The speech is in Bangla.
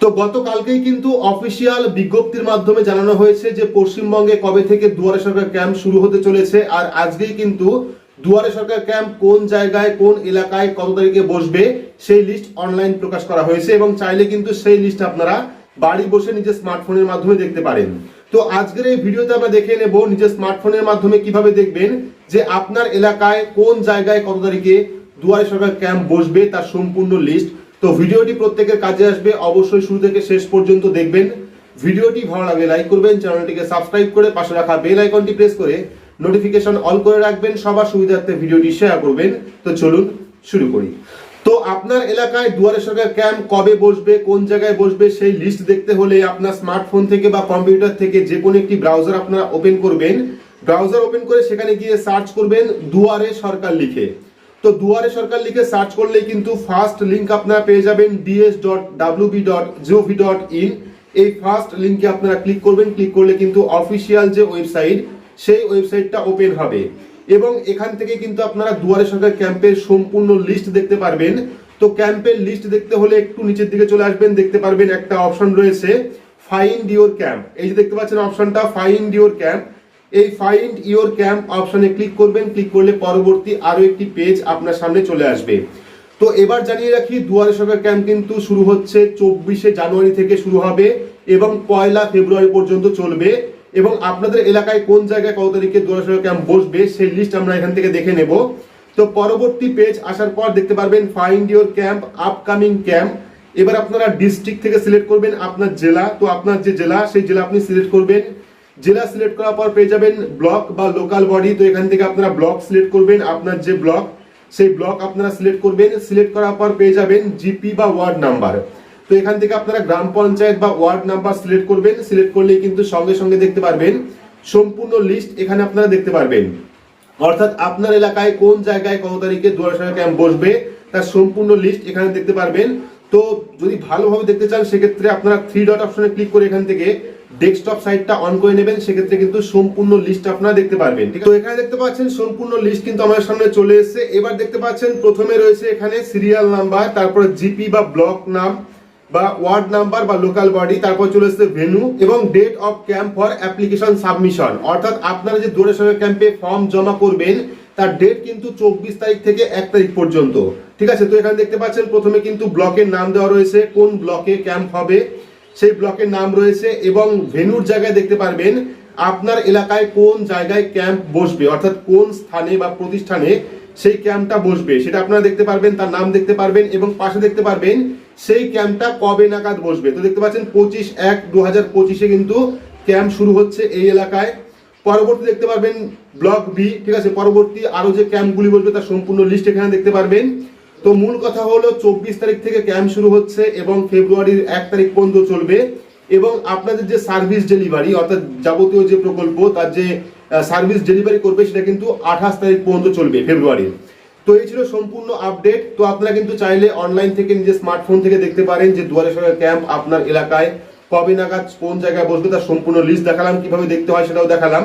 তো গতকালকেই কিন্তু অফিসিয়াল বিজ্ঞপ্তির মাধ্যমে জানানো হয়েছে যে পশ্চিমবঙ্গে কবে থেকে দুয়ারে সরকার ক্যাম্প শুরু হতে চলেছে আর আজকেই কিন্তু দুয়ারে সরকার ক্যাম্প কোন জায়গায়, কোন এলাকায় কত তারিখে বসবে সেই লিস্ট অনলাইন প্রকাশ করা হয়েছে এবং চাইলে কিন্তু সেই লিস্ট আপনারা বাড়ি বসে নিজের স্মার্টফোনের মাধ্যমে দেখতে পারেন। তো আজকের এই ভিডিওতে আমরা দেখে নেব নিজের স্মার্টফোনের মাধ্যমে কীভাবে দেখবেন যে আপনার এলাকায় কোন জায়গায় কত তারিখে দুয়ারে সরকার ক্যাম্প বসবে তার সম্পূর্ণ লিস্ট। তো ভিডিওটি প্রত্যেকের কাজে আসবে, অবশ্যই শুরু থেকে শেষ পর্যন্ত দেখবেন। ভিডিওটি ভালো লাগলে লাইক করবেন, চ্যানেলটিকে সাবস্ক্রাইব করে পাশে রাখা বেল আইকনটি প্রেস করে নোটিফিকেশন অল করে রাখবেন, সবার সুবিধার্থে ভিডিওটি শেয়ার করবেন। তো চলুন শুরু করি। তো আপনার এলাকায় দুয়ারে সরকার ক্যাম্প কবে বসবে, কোন জায়গায় বসবে, সেই লিস্ট দেখতে হলে আপনার স্মার্টফোন থেকে বা কম্পিউটার থেকে যে কোনো একটি ব্রাউজার আপনারা ওপেন করবেন। ব্রাউজার ওপেন করে সেখানে গিয়ে সার্চ করবেন দুয়ারে সরকার লিখে। তো দুয়ারে সরকার লিখে সার্চ করলেই কিন্তু ফার্স্ট লিংক আপনারা পেয়ে যাবেন DS dot WB dot GOV dot in এই ফার্স্ট লিংকে আপনারা ক্লিক করবেন ক্লিক করলে কিন্তু অফিসিয়াল যে ওয়েবসাইট সেই ওয়েবসাইটটা ওপেন হবে। এবং এখান থেকে কিন্তু আপনারা দুয়ারে সরকার ক্যাম্পের সম্পূর্ণ লিস্ট দেখতে পারবেন। তো ক্যাম্পের লিস্ট দেখতে হলে একটু নিচের দিকে চলে আসবেন, দেখতে পারবেন একটা অপশন রয়েছে ফাইন্ড ইওর ক্যাম্প এই যে দেখতে পাচ্ছেন অপশনটা ফাইন্ড ইওর ক্যাম্প এই ফাইন্ড ইওর ক্যাম্প অপশনে ক্লিক করবেন ক্লিক করলে পরবর্তী আরও একটি পেজ আপনার সামনে চলে আসবে। তো এবার জানিয়ে রাখি, দুয়ারে সরকার ক্যাম্প কিন্তু শুরু হচ্ছে চব্বিশে জানুয়ারি থেকে শুরু হবে এবং পয়লা ফেব্রুয়ারি পর্যন্ত চলবে। এবং আপনাদের এলাকায় কোন জায়গায় কত তারিখে দুয়ারে সরকার ক্যাম্প বসবে সেই লিস্ট আমরা এখান থেকে দেখে নেব। তো পরবর্তী পেজ আসার পর দেখতে পারবেন find your camp upcoming camp এবার আপনারা ডিস্ট্রিক্ট থেকে সিলেক্ট করবেন আপনার জেলা। তো আপনার যে জেলা, সেই জেলা আপনি সিলেক্ট করবেন। জেলা সিলেক্ট করার পর পেয়ে যাবেন ব্লক বা লোকাল বডি। তো এখান থেকে আপনারা ব্লক সিলেক্ট করবেন আপনার যে ব্লক, সেই ব্লক আপনারা সিলেক্ট করবেন। সিলেক্ট করার পর পেয়ে যাবেন জিপি বা ওয়ার্ড নাম্বার। তো এখান থেকে আপনারা গ্রাম পঞ্চায়েত বা ওয়ার্ড নাম্বার সিলেক্ট করবেন। সিলেক্ট করলেই কিন্তু সঙ্গে সঙ্গে দেখতে পারবেন সম্পূর্ণ লিস্ট এখানে আপনারা দেখতে পারবেন। অর্থাৎ আপনার এলাকায় কোন জায়গায় কত তারিখে দুয়ারে সরকার ক্যাম্প বসবে, তার সম্পূর্ণ লিস্ট এখানে দেখতে পারবেন। তো যদি ভালোভাবে দেখতে চান, সেক্ষেত্রে আপনারা থ্রি ডট অপশনে ক্লিক করে এখান থেকে ডেস্কটপ সাইটটা অন করে নেবেন, সেক্ষেত্রে কিন্তু সম্পূর্ণ লিস্ট আপনারা দেখতে পারবেন, ঠিক? তো এখানে দেখতে পাচ্ছেন সম্পূর্ণ লিস্ট কিন্তু আমাদের সামনে চলে এসেছে। এবার দেখতে পাচ্ছেন প্রথমে রয়েছে এখানে সিরিয়াল নাম্বার তারপরে জিপি বা ব্লক নাম বা ওয়ার্ড নাম্বার বা লোকাল বডি তারপর চলে এসেছে ভেনু এবং date of camp for application submission অর্থাৎ আপনারা যে দৌড়ে সঙ্গে ক্যাম্পে ফর্ম জমা করবেন, তার ডেট কিন্তু চব্বিশ তারিখ থেকে এক তারিখ পর্যন্ত, ঠিক আছে? তো এখানে দেখতে পাচ্ছেন প্রথমে কিন্তু ব্লকের নাম দেওয়া রয়েছে, কোন ব্লকে ক্যাম্প হবে সেই ব্লকের নাম রয়েছে এবং ভেনুর জায়গায় দেখতে পারবেন আপনার এলাকায় কোন জায়গায় ক্যাম্প বসবে, অর্থাৎ কোন স্থানে বা প্রতিষ্ঠানে সেই ক্যাম্পটা বসবে, সেটা আপনারা দেখতে পারবেন, তার নাম দেখতে পারবেন এবং পাশে দেখতে পারবেন সেই ক্যাম্পটা কবে নাগাদ বসবে। তো দেখতে পাচ্ছেন পঁচিশ এক দু হাজার পঁচিশে কিন্তু ক্যাম্প শুরু হচ্ছে এই এলাকায়। পরবর্তী দেখতে পারবেন ব্লক বি, ঠিক আছে? পরবর্তী আরও যে ক্যাম্পগুলি বসবে তার সম্পূর্ণ লিস্ট এখানে দেখতে পারবেন। তো মূল কথা হলো চব্বিশ তারিখ থেকে ক্যাম্প শুরু হচ্ছে এবং ফেব্রুয়ারির এক তারিখ পর্যন্ত চলবে। এবং আপনাদের যে সার্ভিস ডেলিভারি, অর্থাৎ যাবতীয় যে প্রকল্প, তার যে সার্ভিস ডেলিভারি করবে, সেটা কিন্তু আঠাশ তারিখ পর্যন্ত চলবে ফেব্রুয়ারির। তো এই ছিল সম্পূর্ণ আপডেট। তো আপনারা কিন্তু চাইলে অনলাইন থেকে নিজের স্মার্টফোন থেকে দেখতে পারেন যে দুয়ারে সরকার ক্যাম্প আপনার এলাকায় কবে নাগাদ কোন জায়গায় বসবে, তার সম্পূর্ণ লিস্ট দেখালাম, কীভাবে দেখতে হয় সেটাও দেখালাম।